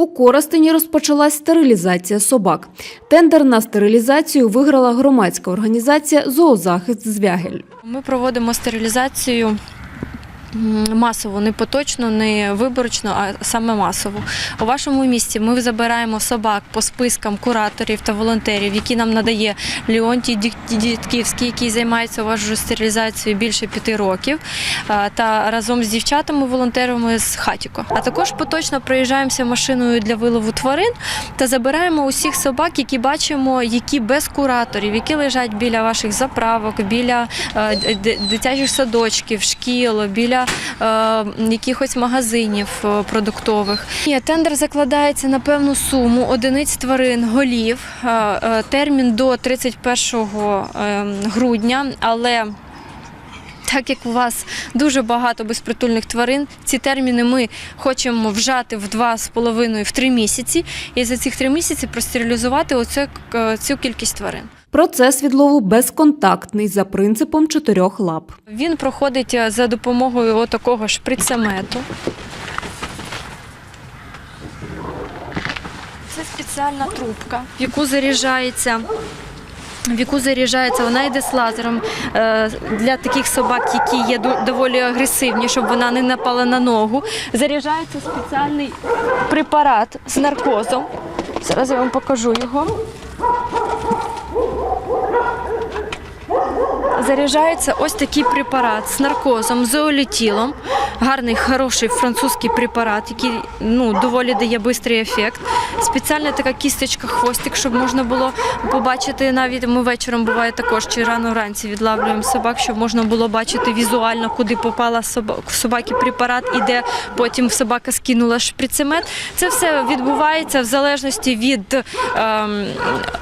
У Коростені розпочалась стерилізація собак. Тендер на стерилізацію виграла громадська організація Зоозахист Звягель. Ми проводимо стерилізацію масово, не поточно, не виборочно, а саме масово. У вашому місті ми забираємо собак по спискам кураторів та волонтерів, які нам надає Леонтій Дідківський, який займається уважою стерилізацією більше п'яти років, та разом з дівчатами волонтерами з Хатіко. А також поточно проїжджаємося машиною для вилову тварин та забираємо усіх собак, які бачимо, які без кураторів, які лежать біля ваших заправок, біля е, дитячих садочків, шкіл, біля е, якихось магазинів е, продуктових. Ні, тендер закладається на певну суму одиниць тварин, голів. Е, термін до 31 е, грудня, але так як у вас дуже багато безпритульних тварин, ці терміни ми хочемо вжати в два з половиною в три місяці, і за цих три місяці простерилізувати оце, е, цю кількість тварин. Процес відлову безконтактний за принципом чотирьох лап. Він проходить е, за допомогою отакого шприцемету. Це спеціальна трубка, в яку заряджається. В яку заряджається, вона йде з лазером е, для таких собак, які є доволі агресивні, щоб вона не напала на ногу. Заряджається спеціальний препарат з наркозом. Зараз я вам покажу його. заряджається ось такий препарат з наркозом, зоолітілом. Гарний, хороший французький препарат, який ну, доволі дає швидкий ефект. Спеціальна така кісточка, хвостик, щоб можна було побачити навіть ми вечором буває також чи рано вранці відлавлюємо собак, щоб можна було бачити візуально, куди попала соба- собаки препарат і де потім собака скинула шприцемет. Це все відбувається в залежності від ем,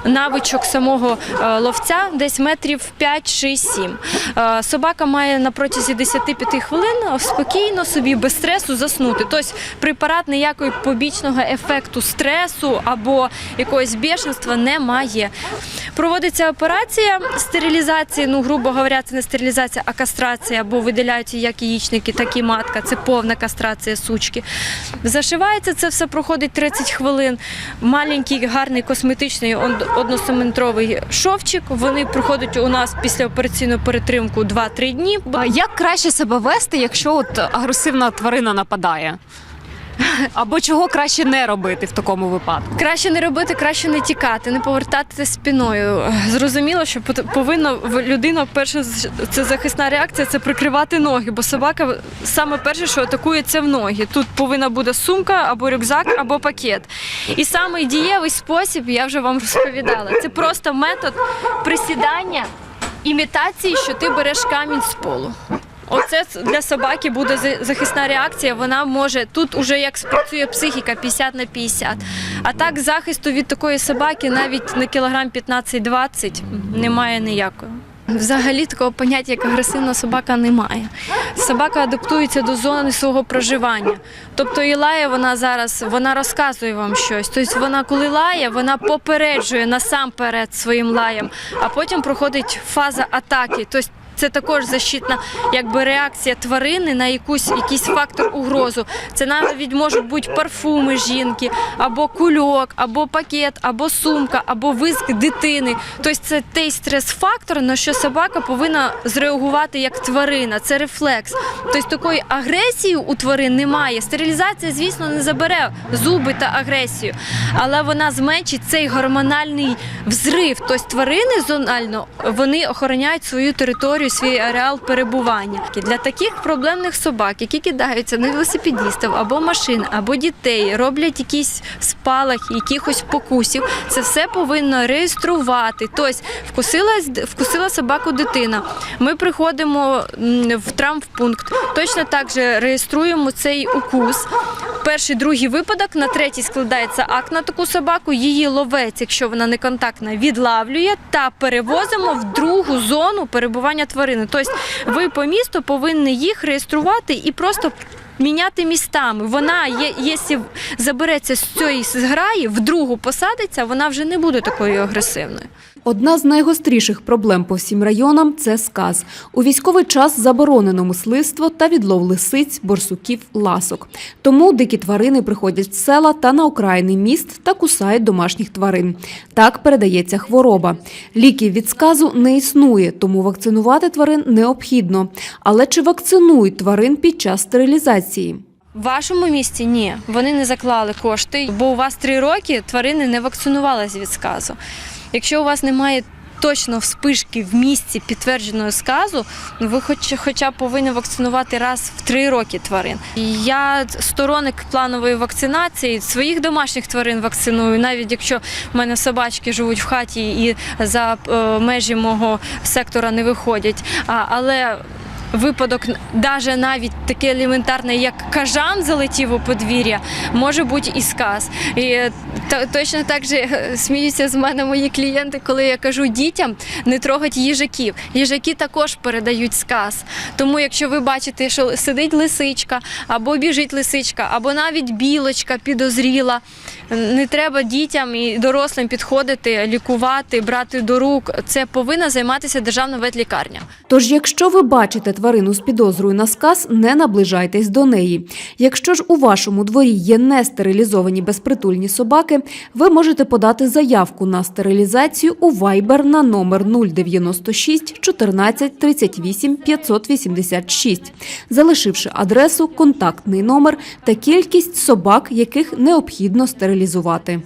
навичок самого е, ловця, десь метрів 5, 6, 7. Е, собака має на протязі 10-5 хвилин спокійно собі без стресу заснути. Тобто препарат ніякого побічного ефекту стресу або якогось бешенства не має. Проводиться операція стерилізації, ну, грубо говоря, це не стерилізація, а кастрація, бо видаляються як яєчники, так і матка. Це повна кастрація сучки. Зашивається це все проходить 30 хвилин. Маленький, гарний косметичний он- шовчик. Вони проходять у нас після операційну перетримку 2-3 дні. Як краще себе вести, якщо от агресивна тварина нападає? Або чого краще не робити в такому випадку? Краще не робити, краще не тікати, не повертати спиною. Зрозуміло, що повинна людина перша це захисна реакція, це прикривати ноги, бо собака саме перше, що атакує, це в ноги. Тут повинна бути сумка або рюкзак, або пакет. І самий дієвий спосіб, я вже вам розповідала, це просто метод присідання, імітації, що ти береш камінь з полу. Оце для собаки буде захисна реакція. Вона може тут уже як спрацює психіка 50 на 50. А так захисту від такої собаки навіть на кілограм 15-20 немає ніякого. Взагалі такого поняття, як агресивна собака, немає. Собака адаптується до зони свого проживання. Тобто і лає вона зараз, вона розказує вам щось. Тобто вона, коли лає, вона попереджує насамперед своїм лаєм, а потім проходить фаза атаки. Тобто це також защитна якби реакція тварини на якусь якийсь фактор угрозу. Це навіть можуть бути парфуми жінки, або кульок, або пакет, або сумка, або виск дитини. Тобто це той стрес-фактор, на що собака повинна зреагувати як тварина. Це рефлекс. Тобто такої агресії у тварин немає. Стерилізація, звісно, не забере зуби та агресію, але вона зменшить цей гормональний взрив. Тобто тварини зонально вони охороняють свою територію, свій ареал перебування. Для таких проблемних собак, які кидаються на велосипедистів або машин, або дітей, роблять якісь спалахи, якихось покусів, це все повинно реєструвати. Тобто вкусила, вкусила собаку дитина. Ми приходимо в травмпункт, точно так же реєструємо цей укус. Перший, другий випадок, на третій складається акт на таку собаку. Її ловець, якщо вона не контактна, відлавлює та перевозимо в другу зону перебування тварини. Тобто ви по місту повинні їх реєструвати і просто. Міняти містами. Вона, є, якщо забереться з цієї зграї, в другу посадиться, вона вже не буде такою агресивною. Одна з найгостріших проблем по всім районам це сказ. У військовий час заборонено мисливство та відлов лисиць, борсуків, ласок. Тому дикі тварини приходять в села та на окраїни міст та кусають домашніх тварин. Так передається хвороба. Ліків від сказу не існує, тому вакцинувати тварин необхідно. Але чи вакцинують тварин під час стерилізації? В вашому місті ні, вони не заклали кошти, бо у вас три роки тварини не вакцинувалися від сказу. Якщо у вас немає точно вспишки в місці підтвердженого сказу, ну ви хоч, хоча б повинні вакцинувати раз в три роки тварин. Я сторонник планової вакцинації своїх домашніх тварин вакциную, навіть якщо в мене собачки живуть в хаті і за е, межі мого сектора не виходять. Але Випадок, даже навіть таке елементарне, як кажан залетів у подвір'я, може бути і сказ. І точно так же е, сміються з мене мої клієнти, коли я кажу дітям не трогать їжаків. Їжаки також передають сказ. Тому, якщо ви бачите, що сидить лисичка, або біжить лисичка, або навіть білочка підозріла, не треба дітям і дорослим підходити, лікувати, брати до рук. Це повинна займатися державна ветлікарня. Тож, якщо ви бачите тварину з підозрою на сказ, не наближайтесь до неї. Якщо ж у вашому дворі є нестерилізовані безпритульні собаки, ви можете подати заявку на стерилізацію у Viber на номер 096 14 38 586, залишивши адресу, контактний номер та кількість собак, яких необхідно стерилізувати.